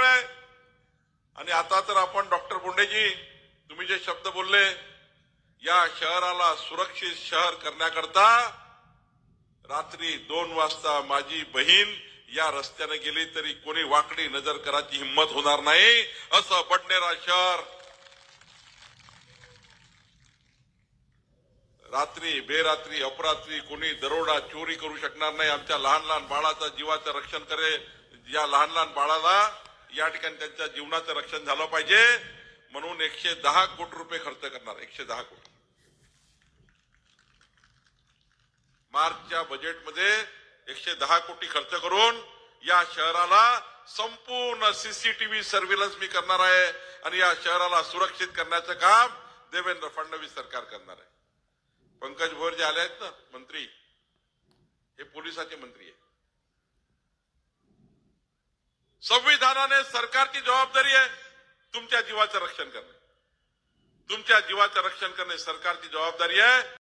सगळं. आहे आणि आता तर आपण डॉक्टर बोंडेजी तुम्ही जे शब्द बोलले या शहराला सुरक्षित शहर करण्याकरता रात्री दोन वाजता माझी बहीण या रस्त्याने गेली तरी कोणी वाकडी नजर करायची हिंमत होणार नाही. असं बडनेरा शहर. रात्री बेरात्री अपरात्री कोणी दरोडा चोरी करू शकणार नाही. आमच्या लहान लहान बाळाचं जीवाचं रक्षण करे या लहान लहान बाळाला या ठिकाणी त्यांच्या जीवनाचं रक्षण झालं पाहिजे. म्हणून एकशे दहा कोटी रुपये खर्च करणार एकशे दहा कोटी. मार्चच्या बजेटमध्ये एकशे दहा कोटी खर्च करून या शहराला संपूर्ण सीसीटीव्ही सर्व्हिलन्स मी करणार आहे आणि या शहराला सुरक्षित करण्याचं काम देवेंद्र फडणवीस सरकार करणार आहे. पंकज भोर जे आले आहेत ना मंत्री हे पोलिसाचे मंत्री आहे संविधानाने सरकारची जबाबदारी आहे तुमच्या जीवाचं रक्षण करणे. तुमच्या जीवाचं रक्षण करणे सरकारची जबाबदारी आहे.